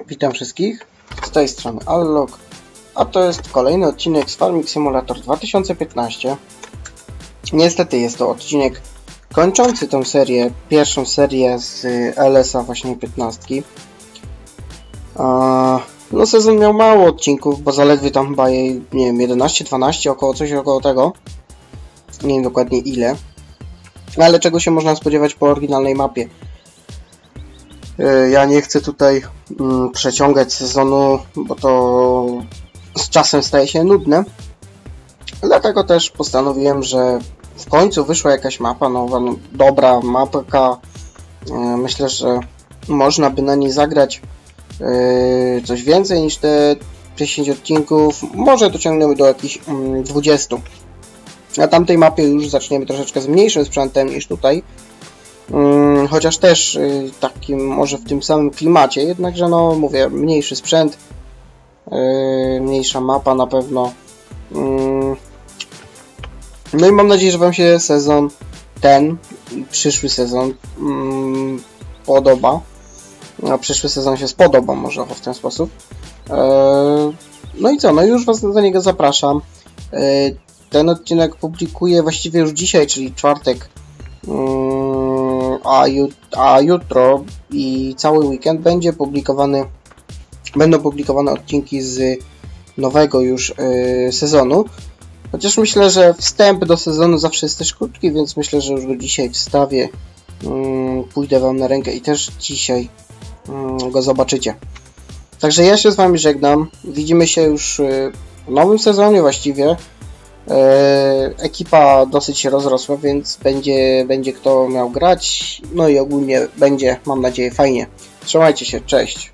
Witam wszystkich, z tej strony Allog, a to jest kolejny odcinek z Farming Simulator 2015. Niestety jest to odcinek kończący tą serię, pierwszą serię z LS-a właśnie 15. No sezon miał mało odcinków, bo zaledwie tam chyba jej, nie wiem, 11, 12, około coś około tego. Nie wiem dokładnie ile. Ale czego się można spodziewać po oryginalnej mapie? Ja nie chcę tutaj mm, przeciągać sezonu, bo to z czasem staje się nudne. Dlatego też postanowiłem, że w końcu wyszła jakaś mapa nowa, no, dobra mapka. Myślę, że można by na niej zagrać coś więcej niż te 10 odcinków. Może dociągniemy do jakichś 20. Na tamtej mapie już zaczniemy troszeczkę z mniejszym sprzętem niż tutaj. Chociaż też takim może w tym samym klimacie, jednakże no mówię, mniejszy sprzęt, mniejsza mapa na pewno. No i mam nadzieję, że Wam się sezon ten, przyszły sezon podoba. A przyszły sezon się spodoba, może w ten sposób. No i co, no już Was do niego zapraszam. Ten odcinek publikuję właściwie już dzisiaj, czyli czwartek, a, a jutro i cały weekend będzie publikowany, będą publikowane odcinki z nowego już sezonu. Chociaż myślę, że wstęp do sezonu zawsze jest też krótki, więc myślę, że już go dzisiaj wstawię. Pójdę Wam na rękę i też dzisiaj go zobaczycie. Także ja się z Wami żegnam. Widzimy się już w nowym sezonie właściwie. Ekipa dosyć się rozrosła, więc będzie, będzie kto miał grać. No i ogólnie będzie, mam nadzieję, fajnie. Trzymajcie się, cześć.